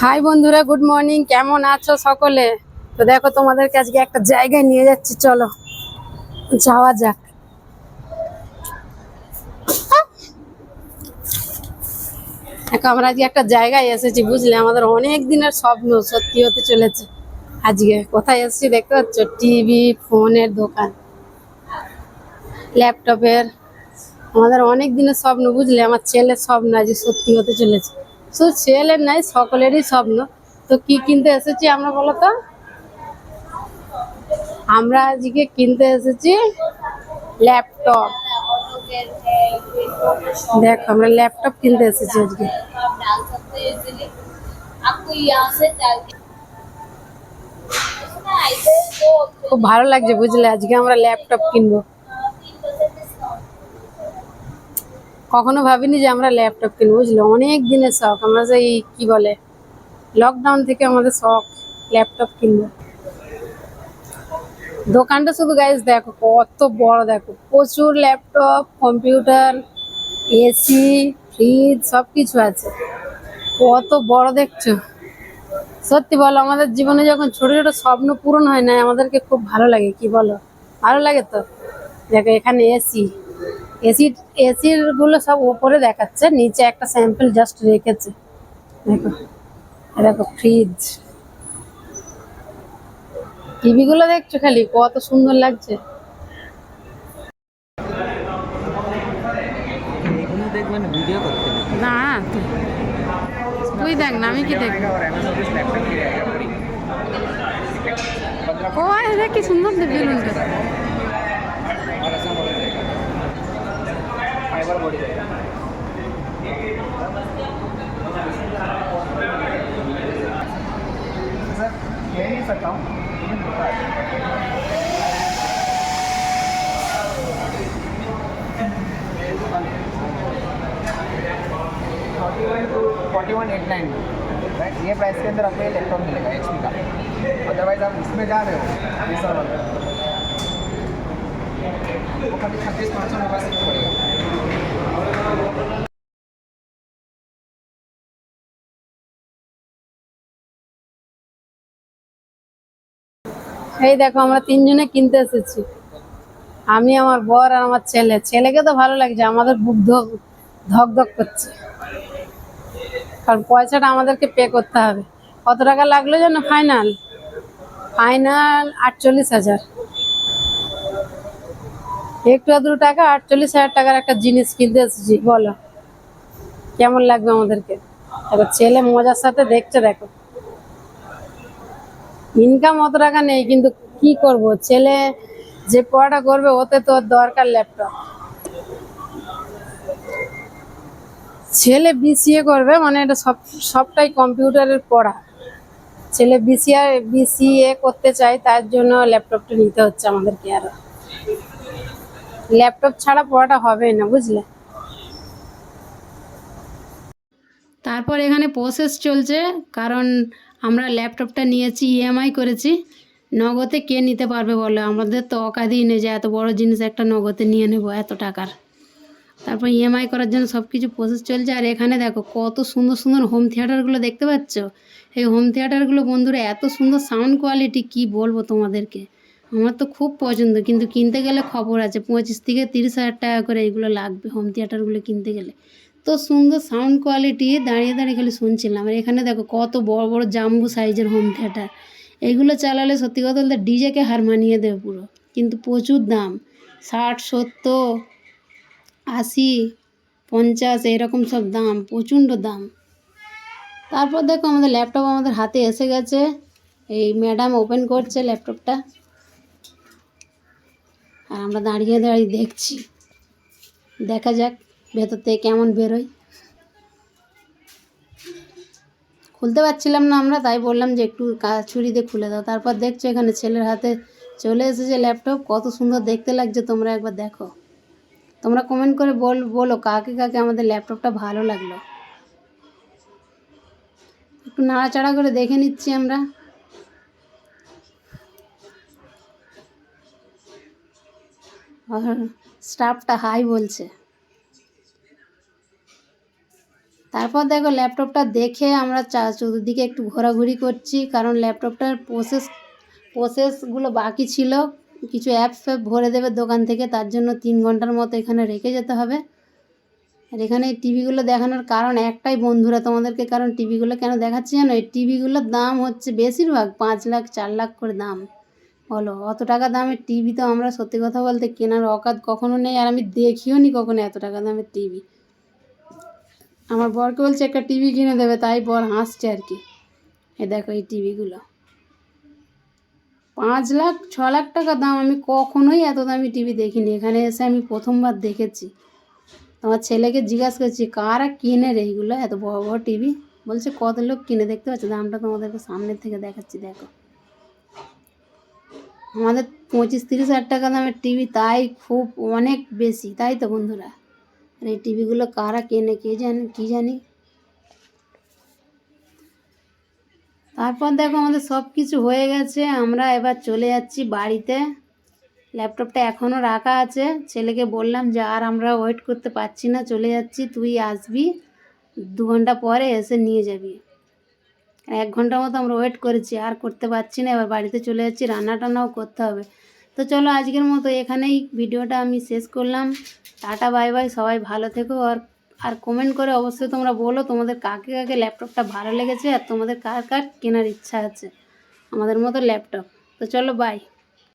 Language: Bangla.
হাই বন্ধুরা, গুড মর্নিং। কেমন আছো সকলে? তো দেখো, তোমাদেরকে আজকে একটা জায়গায় নিয়ে যাচ্ছি, চলো। যাওয়া যাক। আমরা আজকে একটা জায়গায় এসেছি, বুঝলে? আমাদের অনেক দিনের স্বপ্ন সত্যি হতে চলেছে। আজকে কোথায় এসেছি দেখতে পাচ্ছ? টিভি, ফোনের দোকান, ল্যাপটপের। আমাদের অনেক দিনের স্বপ্ন, বুঝলে? আমার ছেলের স্বপ্ন আজকে সত্যি হতে চলেছে। শুধু ছেলের নাই, সকলেরই স্বপ্ন। তো কি কিনতে এসেছি আমরা বলতো আমরা আজকে কিনতে এসেছি ল্যাপটপ। দেখ, আমরা ল্যাপটপ কিনতে এসেছি আজকে। খুব ভালো লাগছে, বুঝলে? আজকে আমরা ল্যাপটপ কিনবো। কখনো ভাবিনি যে আমরা ল্যাপটপ কিনবো, বুঝলে? অনেক দিনের শখ। আমরা সেই কি বলে লকডাউন থেকে আমাদের শখ ল্যাপটপ কিনবো। দোকানটা শুধু গাইজ দেখো, কত বড়, দেখো। প্রচুর ল্যাপটপ কম্পিউটার এসি ফ্রিজ সব কিছু আছে। কত বড় দেখছ। সত্যি বলো, আমাদের জীবনে যখন ছোট ছোট স্বপ্ন পূরণ হয় না, আমাদেরকে খুব ভালো লাগে, কি বলো? ভালো লাগে তো? দেখো, এখানে এসি এসি এসিরগুলো সব উপরে দেখাচ্ছে নিচে একটা স্যাম্পল জাস্ট রেখেছে। দেখো দেখো ফ্রিজ টিভি গুলো দেখছ খালি? কত সুন্দর লাগছে। না তুই তুই দেখ না আমি কি দেখব ও এটা কি সুন্দর বেলুনটা सर कह नहीं सकता हूँ, लेकिन होता है। Forty one eight nine right ये प्राइस के अंदर आपको ये लैपटॉप मिलेगा एच का। अदरवाइज़ आप इसमें जा रहे हो, ये सब वाला वो छत्तीस पाँच सौ से पड़ेगा। এই দেখো, আমরা তিনজনে কিনতে এসেছি। আমি, আমার বর আর আমার ছেলে। ছেলেকে তো ভালো লাগছে, আমাদের বুক ধক ধক করছে। কারণ পয়সাটা আমাদেরকে পে করতে হবে। কত টাকা লাগল যেন ফাইনাল ফাইনাল আটচল্লিশ হাজার। একটু আধটু টাকা, আটচল্লিশ হাজার টাকার একটা জিনিস কিনতে এসেছি, বলো। কেমন লাগবে আমাদেরকে? দেখো, ছেলে মজার সাথে দেখছে, দেখো। ইনকাম অত টাকা নেই, কিন্তু কি করব? ছেলে যে পড়াটা করবে, ওতে তো দরকার ল্যাপটপ ছেলে বিসিএ করবে মানে এটা সব, সবটাই কম্পিউটারের পড়া। ছেলে বিসিআ বিসিএ করতে চায়, তার জন্য ল্যাপটপটা নিতে হচ্ছে আমাদেরকে আরও। ল্যাপটপ ছাড়া পড়াটা হবে না, বুঝলে? তারপর এখানে প্রসেস চলছে, কারণ আমরা ল্যাপটপটা নিয়েছি ইএমআই করেছি। নগদে কে নিতে পারবে বলো? আমাদের তো অকাধই নেই যে এত বড় জিনিস একটা নগদে নিয়ে নেব এত টাকার। তারপর ইএমআই করার জন্য সব কিছু প্রসেস চলছে। আর এখানে দেখো কত সুন্দর সুন্দর হোম থিয়েটারগুলো দেখতে পাচ্ছ? এই হোম থিয়েটারগুলো বন্ধুরা এত সুন্দর সাউন্ড কোয়ালিটি কি বলব তোমাদেরকে? আমার তো খুব পছন্দ। কিন্তু কিনতে গেলে খবর আছে, পঁচিশ থেকে তিরিশ হাজার টাকা করে এগুলো লাগবে হোম থিয়েটারগুলো কিনতে গেলে। তো সুন্দর সাউন্ড কোয়ালিটি দাঁড়িয়ে দাঁড়িয়ে খালি শুনছিলাম। আর এখানে দেখো কত বড় বড় জাম্বু সাইজের হোম থিয়েটার এইগুলো চালালে সত্যি কথা বলতে ডিজেকে হার মানিয়ে দেবে পুরো। কিন্তু প্রচুর দাম। ষাট, সত্তর, আশি, পঞ্চাশ, এরকম সব দাম, প্রচণ্ড দাম। তারপর দেখো আমাদের ল্যাপটপ আমাদের হাতে এসে গেছে। এই ম্যাডাম ওপেন করছে ল্যাপটপটা আর আমরা দাঁড়িয়ে দাঁড়িয়ে দেখছি। দেখা যাক। ভেতর থেকে কেমন বেরোয়? খুলতে পারছিলাম না আমরা, তাই বললাম যে একটু ছুরি দিয়ে খুলে দাও। তারপর দেখছ এখানে ছেলের হাতে চলে এসেছে ল্যাপটপ। কত সুন্দর দেখতে লাগছে, তোমরা একবার দেখো। তোমরা কমেন্ট করে বল, বলো কাকে কাকে আমাদের ল্যাপটপটা ভালো লাগল। একটু নাড়াচাড়া করে দেখে নিচ্ছি আমরা। আর স্টাফটা হাই বলছে। তারপর দেখো ল্যাপটপটা দেখে আমরা চতুর্দিকে একটু ঘোরাঘুরি করছি, কারণ ল্যাপটপটার প্রসেস প্রসেসগুলো বাকি ছিল। কিছু অ্যাপস ভরে দেবে দোকান থেকে, তার জন্য তিন ঘণ্টার মতো এখানে রেখে যেতে হবে। আর এখানে টিভিগুলো দেখানোর কারণ একটাই বন্ধুরা তোমাদেরকে, কারণ টিভিগুলো কেন দেখাচ্ছি জানো? এই টিভিগুলোর দাম হচ্ছে বেশিরভাগ পাঁচ লাখ, চার লাখ করে দাম। বলো, অত টাকা দামের টিভি তো আমরা সত্যি কথা বলতে কেনার অকাত কখনো নেই, আর আমি দেখিও নি কখনো এত টাকা দামের টিভি আমার বরকে বলছে, একটা টিভি কিনে দেবে, তাই বর হাসছে আর কি। এ দেখো এই টিভিগুলো। পাঁচ লাখ, ছ লাখ টাকা দাম, আমি কখনোই এত দামি টিভি দেখিনি। এখানে এসে আমি প্রথমবার দেখেছি। তোমার ছেলেকে জিজ্ঞাসা করছি, কারা কিনে রে এইগুলো এত বড় বড় টিভি? বলছে, কত লোক কিনে? দেখতে পাচ্ছে? দামটা তোমাদেরকে সামনের থেকে দেখাচ্ছি, দেখো। আমাদের পঁচিশ তিরিশ হাজার টাকা দামের টিভি, তাই খুব অনেক বেশি, তাই তো বন্ধুরা? আর এই টিভিগুলো কারা কেনে, কে জানে, কী জানি? তারপর দেখো আমাদের সব কিছু হয়ে গেছে, আমরা এবার চলে যাচ্ছি বাড়িতে। ল্যাপটপটা এখনও রাখা আছে। ছেলেকে বললাম যে, আর আমরা ওয়েট করতে পারছি না, চলে যাচ্ছি, তুই আসবি। দু ঘণ্টা পরে এসে নিয়ে যাবি। এক ঘণ্টা মতো আমরা ওয়েট করেছি, আর করতে পারছি না। এবার বাড়িতে চলে যাচ্ছি রান্না টান্নাও করতে হবে। তো চলো আজকের মতো এখানেই ভিডিওটা আমি শেষ করলাম। টাটা, বাই বাই, সবাই ভালো থেকো। আর আর কমেন্ট করে অবশ্যই তোমরা বলো তোমাদের কাকে কাকে ল্যাপটপটা ভালো লেগেছে আর তোমাদের কার কার কেনার ইচ্ছা আছে। আমাদের মতো ল্যাপটপ। তো চলো বাই